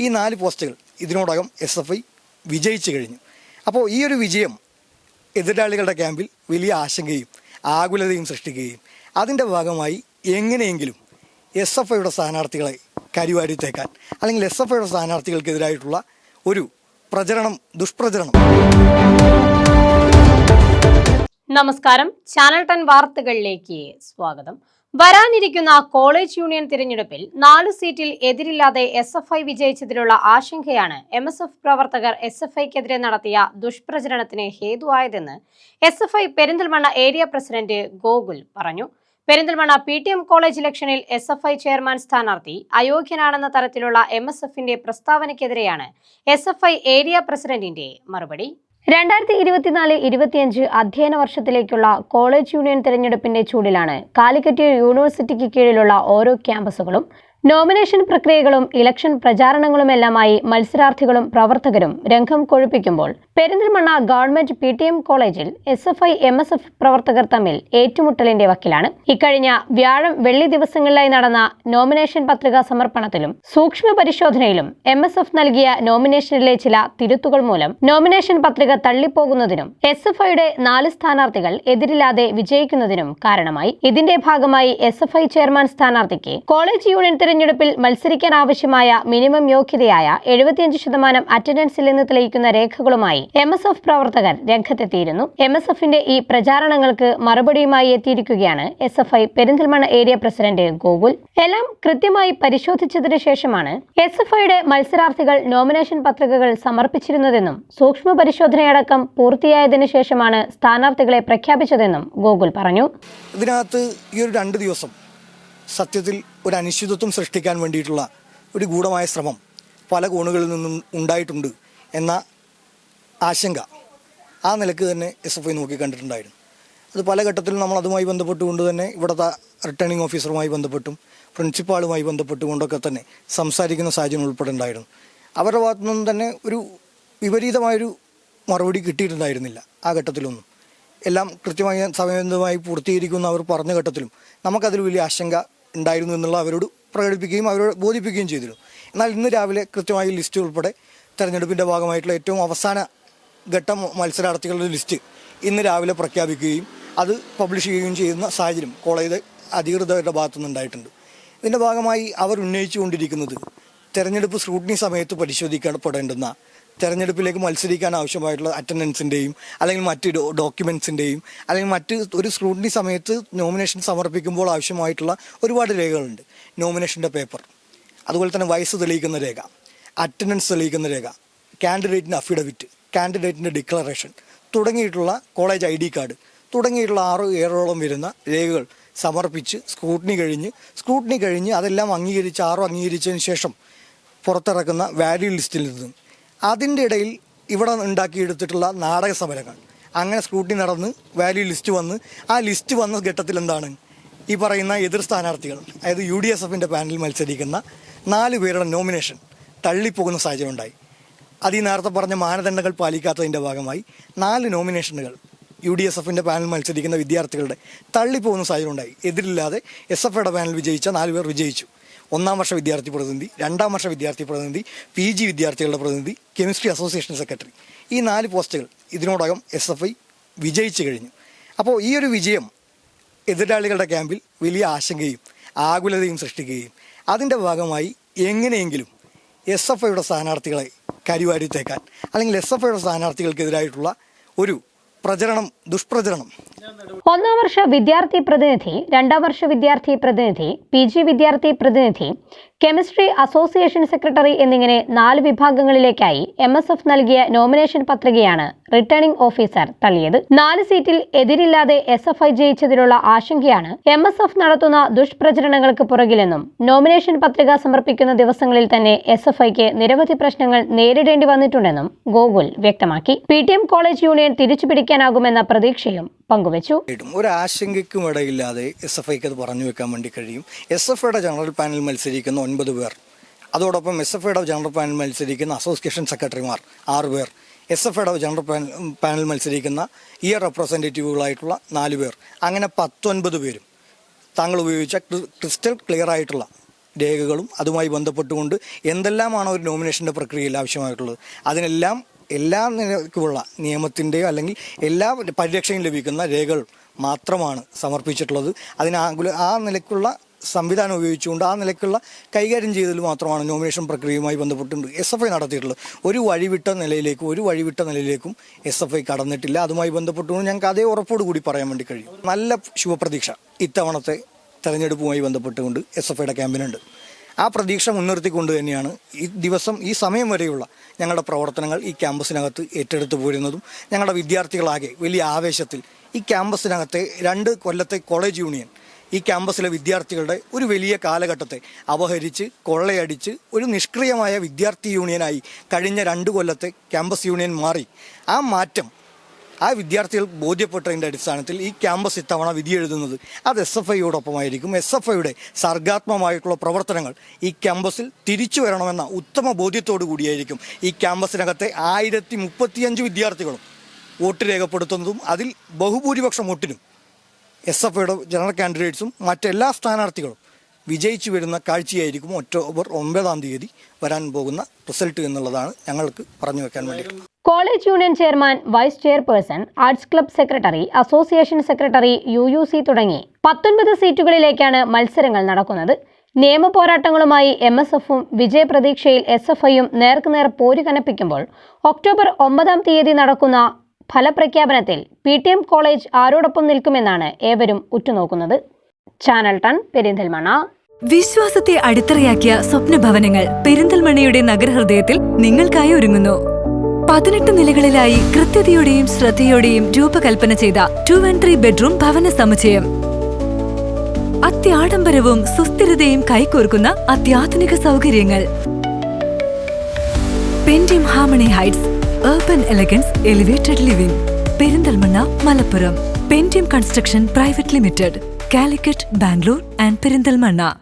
ഈ നാല് പോസ്റ്റുകൾ ഇതിനോടകം എസ് എഫ് ഐ വിജയിച്ചു കഴിഞ്ഞു. അപ്പോൾ ഈ ഒരു വിജയം എതിരാളികളുടെ ക്യാമ്പിൽ വലിയ ആശങ്കയും ആകുലതയും സൃഷ്ടിക്കുകയും അതിന്റെ ഭാഗമായി എങ്ങനെയെങ്കിലും എസ് എഫ് ഐയുടെ സ്ഥാനാർത്ഥികളെ കരിവാരിത്തേക്കാൻ അല്ലെങ്കിൽ എസ് എഫ് ഐയുടെ സ്ഥാനാർത്ഥികൾക്കെതിരായിട്ടുള്ള ഒരു പ്രചരണം ദുഷ്പ്രചരണം. നമസ്കാരം. ചാനൽ ടെൻ വാർത്തകളിലേക്ക് സ്വാഗതം. വരാനിരിക്കുന്ന കോളേജ് യൂണിയൻ തിരഞ്ഞെടുപ്പിൽ നാല് സീറ്റിൽ എതിരില്ലാതെ എസ് എഫ് ഐ വിജയിച്ചതിലുള്ള ആശങ്കയാണ് എം എസ് എഫ് പ്രവർത്തകർ എസ് എഫ് ഐക്കെതിരെ നടത്തിയ ദുഷ്പ്രചരണത്തിന് ഹേതുവായതെന്ന് S F I Perinthalmanna area president Gokul പറഞ്ഞു. Perinthalmanna P T M college ഇലക്ഷനിൽ എസ് എഫ് ഐ ചെയർമാൻ സ്ഥാനാർത്ഥി അയോഗ്യനാണെന്ന തരത്തിലുള്ള എം എസ് എഫിന്റെ പ്രസ്താവനയ്ക്കെതിരെയാണ് എസ് എഫ് ഐ ഏരിയ പ്രസിഡന്റിന്റെ മറുപടി. രണ്ടായിരത്തി ഇരുപത്തിനാല് ഇരുപത്തിയഞ്ച് അധ്യയന വർഷത്തിലേക്കുള്ള കോളേജ് യൂണിയൻ തിരഞ്ഞെടുപ്പിന്റെ ചൂടിലാണ് കാലിക്കറ്റ് യൂണിവേഴ്സിറ്റിക്ക് കീഴിലുള്ള ഓരോ ക്യാമ്പസുകളും നോമിനേഷൻ പ്രക്രിയകളും ഇലക്ഷൻ പ്രചാരണങ്ങളുമെല്ലാമായി മത്സരാർത്ഥികളും പ്രവർത്തകരും രംഗം കൊഴുപ്പിക്കുമ്പോൾ Perinthalmanna government P T M കോളേജിൽ S F I M S F പ്രവർത്തകർ തമ്മിൽ ഏറ്റുമുട്ടലിന്റെ വക്കിലാണ്. ഇക്കഴിഞ്ഞ വ്യാഴം വെള്ളി ദിവസങ്ങളിലായി നടന്ന നോമിനേഷൻ പത്രികാ സമർപ്പണത്തിലും സൂക്ഷ്മ പരിശോധനയിലും എം എസ് എഫ് നൽകിയ നോമിനേഷനിലെ ചില തിരുത്തുകൾ മൂലം നോമിനേഷൻ പത്രിക തള്ളിപ്പോകുന്നതിനും എസ് എഫ് ഐയുടെ നാല് സ്ഥാനാർത്ഥികൾ എതിരില്ലാതെ വിജയിക്കുന്നതിനും കാരണമായി. ഇതിന്റെ ഭാഗമായി എസ് എഫ് ഐ ചെയർമാൻ സ്ഥാനാർത്ഥിക്ക് കോളേജ് യൂണിയൻ തിരഞ്ഞെടുപ്പിൽ മത്സരിക്കാൻ ആവശ്യമായ മിനിമം യോഗ്യതയായ എഴുപത്തിയഞ്ച് ശതമാനം അറ്റൻഡൻസിൽ നിന്ന് തെളിയിക്കുന്ന രേഖകളുമായി എം എസ് എഫ് പ്രവർത്തകർ രംഗത്തെത്തിയിരുന്നു. എം എസ് എഫിന്റെ ഈ പ്രചാരണങ്ങൾക്ക് മറുപടിയുമായി എത്തിയിരിക്കുകയാണ് S F I Perinthalmanna area president Gokul. എല്ലാം കൃത്യമായി പരിശോധിച്ചതിനു ശേഷമാണ് എസ് എഫ് ഐയുടെ മത്സരാർത്ഥികൾ നോമിനേഷൻ പത്രികകൾ സമർപ്പിച്ചിരുന്നതെന്നും സൂക്ഷ്മ പരിശോധനയടക്കം പൂർത്തിയായതിനു ശേഷമാണ് സ്ഥാനാർത്ഥികളെ പ്രഖ്യാപിച്ചതെന്നും ഗോകുൽ പറഞ്ഞു. ഇതിനകത്ത് ഈ ഒരു രണ്ട് ദിവസം സത്യത്തിൽ ഒരു അനിശ്ചിതത്വം സൃഷ്ടിക്കാൻ വേണ്ടിയിട്ടുള്ള ഒരു ഗൂഢമായ ശ്രമം പല കോണുകളിൽ നിന്നും ഉണ്ടായിട്ടുണ്ട് എന്ന ആശങ്ക ആ നിലയ്ക്ക് തന്നെ എസ് എഫ് ഐ നോക്കി കണ്ടിട്ടുണ്ടായിരുന്നു അത് പല ഘട്ടത്തിലും നമ്മൾ അതുമായി ബന്ധപ്പെട്ടുകൊണ്ട് തന്നെ ഇവിടുത്തെ റിട്ടേണിംഗ് ഓഫീസറുമായി ബന്ധപ്പെട്ടും പ്രിൻസിപ്പാളുമായി ബന്ധപ്പെട്ടുകൊണ്ടൊക്കെ തന്നെ സംസാരിക്കുന്ന സാഹചര്യം ഉൾപ്പെടെ ഉണ്ടായിരുന്നു അവരുടെ ഭാഗത്തു നിന്നും തന്നെ ഒരു വിപരീതമായൊരു മറുപടി കിട്ടിയിട്ടുണ്ടായിരുന്നില്ല ആ ഘട്ടത്തിലൊന്നും. എല്ലാം കൃത്യമായി സമയബന്ധമായി പൂർത്തീകരിക്കുമെന്ന് അവർ പറഞ്ഞ ഘട്ടത്തിലും നമുക്കതിൽ വലിയ ആശങ്ക ഉണ്ടായിരുന്നു എന്നുള്ള അവരോട് പ്രകടിപ്പിക്കുകയും അവരോട് ബോധിപ്പിക്കുകയും ചെയ്തിരുന്നു. എന്നാൽ ഇന്ന് രാവിലെ കൃത്യമായി ലിസ്റ്റ് ഉൾപ്പെടെ തെരഞ്ഞെടുപ്പിന്റെ ഭാഗമായിട്ടുള്ള ഏറ്റവും അവസാന ഘട്ട മത്സരാർത്ഥികളുടെ ലിസ്റ്റ് ഇന്ന് രാവിലെ പ്രഖ്യാപിക്കുകയും അത് പബ്ലിഷ് ചെയ്യുകയും ചെയ്യുന്ന സാഹചര്യം കോളേജ് അധികൃതരുടെ ഭാഗത്തുനിന്നുണ്ടായിട്ടുണ്ട് ഇതിന്റെ ഭാഗമായി അവർ ഉന്നയിച്ചുകൊണ്ടിരിക്കുന്നത് തെരഞ്ഞെടുപ്പ് സ്ക്രൂട്ടിനി സമയത്ത് പരിശോധിക്കപ്പെടേണ്ടുന്ന തെരഞ്ഞെടുപ്പിലേക്ക് മത്സരിക്കാൻ ആവശ്യമായിട്ടുള്ള അറ്റൻഡൻസിന്റെയും അല്ലെങ്കിൽ മറ്റ് ഡോക്യുമെൻസിന്റെയും അല്ലെങ്കിൽ മറ്റ് ഒരു സ്ക്രൂട്ടിനി സമയത്ത് നോമിനേഷൻ സമർപ്പിക്കുമ്പോൾ ആവശ്യമായിട്ടുള്ള ഒരുപാട് രേഖകളുണ്ട്. നോമിനേഷന്റെ പേപ്പർ അതുപോലെ തന്നെ വയസ്സ് തെളിയിക്കുന്ന രേഖ അറ്റൻഡൻസ് തെളിയിക്കുന്ന രേഖ കാൻഡിഡേറ്റിന്റെ അഫിഡവിറ്റ് കാൻഡിഡേറ്റിന്റെ ഡിക്ലറേഷൻ തുടങ്ങിയിട്ടുള്ള കോളേജ് ഐ ഡി കാർഡ് തുടങ്ങിയിട്ടുള്ള ആറ് ഏഴോളം വരുന്ന രേഖകൾ സമർപ്പിച്ച് സ്ക്രൂട്ടിനി കഴിഞ്ഞ് സ്ക്രൂട്ടിനി കഴിഞ്ഞ് അതെല്ലാം അംഗീകരിച്ച് ആറോ അംഗീകരിച്ചതിന് ശേഷം പുറത്തിറക്കുന്ന വാല്യൂ ലിസ്റ്റിൽ നിന്നും അതിന്റെ ഇടയിൽ ഇവിടെ ഉണ്ടാക്കിയെടുത്തിട്ടുള്ള നാടക സമരങ്ങൾ. അങ്ങനെ സ്ക്രൂട്ടിനി നടന്ന് വാല്യൂ ലിസ്റ്റ് വന്ന്. ആ ലിസ്റ്റ് വന്ന ഘട്ടത്തിൽ എന്താണ്? ഈ പറയുന്ന എതിർ സ്ഥാനാർത്ഥികൾ അതായത് യു ഡി എസ് എഫിന്റെ പാനലിൽ മത്സരിക്കുന്ന നാല് പേരുടെ നോമിനേഷൻ തള്ളിപ്പോകുന്ന സാഹചര്യം ഉണ്ടായി. അത് ഈ നേരത്തെ പറഞ്ഞ മാനദണ്ഡങ്ങൾ പാലിക്കാത്തതിന്റെ ഭാഗമായി നാല് നോമിനേഷനുകൾ യു ഡി എസ് എഫിന്റെ പാനൽ മത്സരിക്കുന്ന വിദ്യാർത്ഥികളുടെ തള്ളിപ്പോകുന്ന സാഹചര്യം ഉണ്ടായി. എതിരില്ലാതെ എസ് എഫ് പാനൽ വിജയിച്ച നാല് പേർ വിജയിച്ചു. ഒന്നാം വർഷ വിദ്യാർത്ഥി പ്രതിനിധി രണ്ടാം വർഷ വിദ്യാർത്ഥി പ്രതിനിധി പി ജി വിദ്യാർത്ഥികളുടെ പ്രതിനിധി കെമിസ്ട്രി അസോസിയേഷൻ സെക്രട്ടറി. ഈ നാല് പോസ്റ്റുകൾ ഇതിനോടകം എസ് എഫ് ഐ വിജയിച്ചു കഴിഞ്ഞു. അപ്പോൾ ഈ ഒരു വിജയം എതിരാളികളുടെ ക്യാമ്പിൽ വലിയ ആശങ്കയും ആകുലതയും സൃഷ്ടിക്കുകയും അതിന്റെ ഭാഗമായി എങ്ങനെയെങ്കിലും എസ് എഫ് ഐയുടെ സ്ഥാനാർത്ഥികളെ കരിവാരിത്തേക്കാൻ അല്ലെങ്കിൽ എസ് എഫ് ഐയുടെ സ്ഥാനാർത്ഥികൾക്കെതിരായിട്ടുള്ള ഒരു പ്രചരണം ദുഷ്പ്രചരണം ഒന്നാം വർഷ വിദ്യാർത്ഥി പ്രതിനിധി രണ്ടാം വർഷ വിദ്യാർത്ഥി പ്രതിനിധി പി ജി വിദ്യാർത്ഥി പ്രതിനിധി കെമിസ്ട്രി അസോസിയേഷൻ സെക്രട്ടറി എന്നിങ്ങനെ നാല് വിഭാഗങ്ങളിലേക്കായി എം എസ് എഫ് നൽകിയ നോമിനേഷൻ പത്രികയാണ് റിട്ടേണിംഗ് ഓഫീസർ തള്ളിയത്. നാല് സീറ്റിൽ എതിരില്ലാതെ എസ് എഫ് ഐ ജയിച്ചതിലുള്ള ആശങ്കയാണ് എം എസ് എഫ് നടത്തുന്ന ദുഷ്പ്രചരണങ്ങൾക്ക് പുറകിലെന്നും നോമിനേഷൻ പത്രിക സമർപ്പിക്കുന്ന ദിവസങ്ങളിൽ തന്നെ എസ് എഫ് ഐക്ക് നിരവധി പ്രശ്നങ്ങൾ നേരിടേണ്ടി വന്നിട്ടുണ്ടെന്നും ഗോകുൽ വ്യക്തമാക്കി. P T M college union തിരിച്ചുപിടിക്കാനാകുമെന്ന പ്രതീക്ഷയും പങ്കുവച്ചു. ഒരു ആശങ്കയ്ക്കും ഇടയില്ലാതെ എസ് എഫ് ഐക്ക് അത് പറഞ്ഞു വെക്കാൻ വേണ്ടി കഴിയും. എസ് എഫ് ഐയുടെ ജനറൽ പാനൽ മത്സരിക്കുന്ന. ഒൻപത് പേർ. അതോടൊപ്പം എസ് എഫ് ഐയുടെ ജനറൽ പാനൽ മത്സരിക്കുന്ന അസോസിയേഷൻ സെക്രട്ടറിമാർ ആറ് പേർ. എസ് എഫ് ഐയുടെ ജനറൽ പാനൽ മത്സരിക്കുന്ന ഇയർ റെപ്രസെന്റേറ്റീവുകളായിട്ടുള്ള നാല് പേർ. അങ്ങനെ പത്തൊൻപത് പേരും. താങ്കൾ ഉപയോഗിച്ച ക്രിസ്റ്റൽ ക്ലിയർ ആയിട്ടുള്ള രേഖകളും അതുമായി ബന്ധപ്പെട്ടുകൊണ്ട് എന്തെല്ലാമാണ് ഒരു നോമിനേഷന്റെ പ്രക്രിയയിൽ ആവശ്യമായിട്ടുള്ളത്. അതിനെല്ലാം എല്ലാ നിലക്കുമുള്ള നിയമത്തിന്റെയോ അല്ലെങ്കിൽ എല്ലാ പരിരക്ഷയും ലഭിക്കുന്ന രേഖകൾ മാത്രമാണ് സമർപ്പിച്ചിട്ടുള്ളത്. അതിന് ആ നിലക്കുള്ള സംവിധാനം ഉപയോഗിച്ചുകൊണ്ട് ആ നിലയ്ക്കുള്ള കൈകാര്യം ചെയ്തതിൽ മാത്രമാണ് നോമിനേഷൻ പ്രക്രിയയുമായി ബന്ധപ്പെട്ടുണ്ട് എസ് എഫ് ഐ നടത്തിയിട്ടുള്ളത്. ഒരു വഴിവിട്ട നിലയിലേക്കും ഒരു വഴിവിട്ട നിലയിലേക്കും എസ് എഫ് ഐ കടന്നിട്ടില്ല. അതുമായി ബന്ധപ്പെട്ടുകൊണ്ട് ഞങ്ങൾക്ക് അതേ ഉറപ്പോട് കൂടി പറയാൻ വേണ്ടി കഴിയും. നല്ല ശുഭപ്രതീക്ഷ ഇത്തവണത്തെ തെരഞ്ഞെടുപ്പുമായി ബന്ധപ്പെട്ടുകൊണ്ട് എസ് എഫ് ഐയുടെ ക്യാമ്പിനുണ്ട്. ആ പ്രതീക്ഷ മുൻനിർത്തിക്കൊണ്ട് തന്നെയാണ് ഈ ദിവസം ഈ സമയം വരെയുള്ള ഞങ്ങളുടെ പ്രവർത്തനങ്ങൾ ഈ ക്യാമ്പസിനകത്ത് ഏറ്റെടുത്തു പോരുന്നതും ഞങ്ങളുടെ വിദ്യാർത്ഥികളാകെ വലിയ ആവേശത്തിൽ ഈ ക്യാമ്പസിനകത്തെ രണ്ട് കൊല്ലത്തെ കോളേജ് യൂണിയൻ ഈ ക്യാമ്പസിലെ വിദ്യാർത്ഥികളുടെ ഒരു വലിയ കാലഘട്ടത്തെ അപഹരിച്ച് കൊള്ളയടിച്ച് ഒരു നിഷ്ക്രിയമായ വിദ്യാർത്ഥി യൂണിയനായി കഴിഞ്ഞ രണ്ട് കൊല്ലത്തെ ക്യാമ്പസ് യൂണിയൻ മാറി. ആ മാറ്റം ആ വിദ്യാർത്ഥികൾ ബോധ്യപ്പെട്ടതിന്റെ അടിസ്ഥാനത്തിൽ ഈ ക്യാമ്പസ് ഇത്തവണ വിധി എഴുതുന്നത് അത് എസ് എഫ് ഐയോടൊപ്പമായിരിക്കും. എസ് എഫ് ഐയുടെ സർഗാത്മകമായിട്ടുള്ള പ്രവർത്തനങ്ങൾ ഈ ക്യാമ്പസിൽ തിരിച്ചു വരണമെന്ന ഉത്തമ ബോധ്യത്തോടു കൂടിയായിരിക്കും ഈ ക്യാമ്പസിനകത്തെ ആയിരത്തി വിദ്യാർത്ഥികളും വോട്ട് രേഖപ്പെടുത്തുന്നതും അതിൽ ബഹുഭൂരിപക്ഷം വോട്ടിനും എസ് എഫ് ഐയുടെ ജനറൽ കാൻഡിഡേറ്റ്സും മറ്റെല്ലാ സ്ഥാനാർത്ഥികളും വിജയിച്ചു വരുന്ന കാഴ്ചയായിരിക്കും ഒക്ടോബർ ഒമ്പതാം തീയതി വരാൻ പോകുന്ന റിസൾട്ട് എന്നുള്ളതാണ് ഞങ്ങൾക്ക് പറഞ്ഞു വെക്കാൻ വേണ്ടി. College union chairman vice chairperson arts club secretary association secretary U U C തുടങ്ങി പത്തൊൻപത് സീറ്റുകളിലേക്കാണ് മത്സരങ്ങൾ നടക്കുന്നത്. നിയമ പോരാട്ടങ്ങളുമായി എം എസ് എഫും വിജയപ്രതീക്ഷയിൽ എസ് എഫ് ഐയും നേർക്കുനേർ പോരു കനപ്പിക്കുമ്പോൾ ഒക്ടോബർ ഒമ്പതാം തീയതി നടക്കുന്ന ഫലപ്രഖ്യാപനത്തിൽ പി ടി എം കോളേജ് ആരോടൊപ്പം നിൽക്കുമെന്നാണ് ഏവരും ഉറ്റുനോക്കുന്നത്. Channel ten Perinthalmanna. വിശ്വാസത്തെ അടിത്തറയാക്കിയ സ്വപ്നഭവനങ്ങൾ പെരിന്തൽമണ്ണയുടെ നഗരഹൃദയത്തിൽ നിങ്ങൾക്കായി ഒരുങ്ങുന്നു. പതിനെട്ട് നിലകളിലായി കൃത്യതയോടെയും ശ്രദ്ധയോടെയും രൂപകൽപ്പന ചെയ്ത ടു ആൻഡ് ത്രീ ബെഡ്റൂം ഭവന സമുച്ചയം. അത്യാഡംബരവും സുസ്ഥിരതയും കൈകോർക്കുന്ന അത്യാധുനിക സൗകര്യങ്ങൾ. പെൻഡിം Harmony Heights urban elegance elevated living Perinthalmanna Malappuram Pendim construction private limited Calicut Bangalore and Perinthalmanna